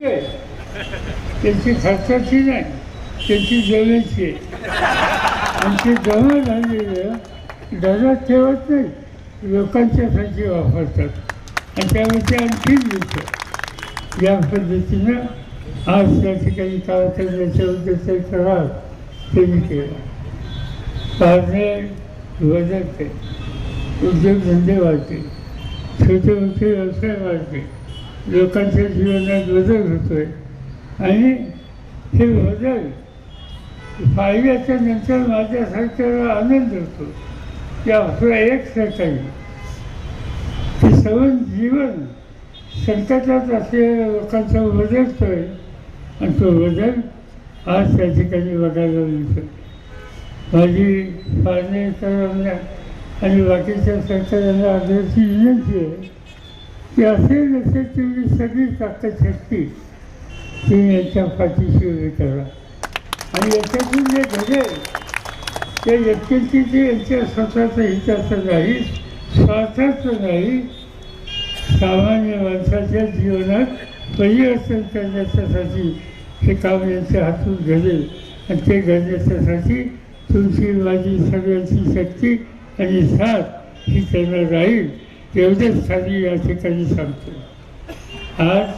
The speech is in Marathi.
त्यांची खर्चाची नाही त्यांची जवळची आहे. आमची ते जमा झालेलं दरात ठेवत नाही. लोकांच्यासाठी वापरतात. आणि त्यामध्ये आणखीच दिसतं या पद्धतीनं आज त्या ठिकाणी कारखान्याच्या उद्देश करार त्यांनी केला. कारणे बदलते. उद्योगधंदे वाढते. छोटे मोठे व्यवसाय वाढते. लोकांच्या जीवनात बदल होतोय. आणि हे बदल पाहिल्याच्या नंतर माझ्यासारख्याला आनंद होतो. की आपला एक सेकंड की सवन जीवन संकटात असलेल्या लोकांचा बदलतोय आणि तो बदल आज त्या ठिकाणी बघायला मिळतो माझी पाळणेकरांना आणि बाकीच्या सरकारांना आदरची विनंती आहे. की असे जसे तुम्ही सगळी ताकद शक्ती तुम्ही यांच्या पाठीशी उभी करा आणि याच्यातून जे घडेल ते व्यक्तीची जे यांच्या स्वतःचं हिताचं नाही स्वार्थाचं नाही सामान्य माणसाच्या जीवनात परिवर्तन करण्याच्यासाठी हे काम यांच्या हातून घडेल. आणि ते घडण्याच्यासाठी तुमची माझी सगळ्यांची शक्ती आणि साथ ही त्यांना राहील. एवढेच खाली या ठिकाणी सांगतो. आज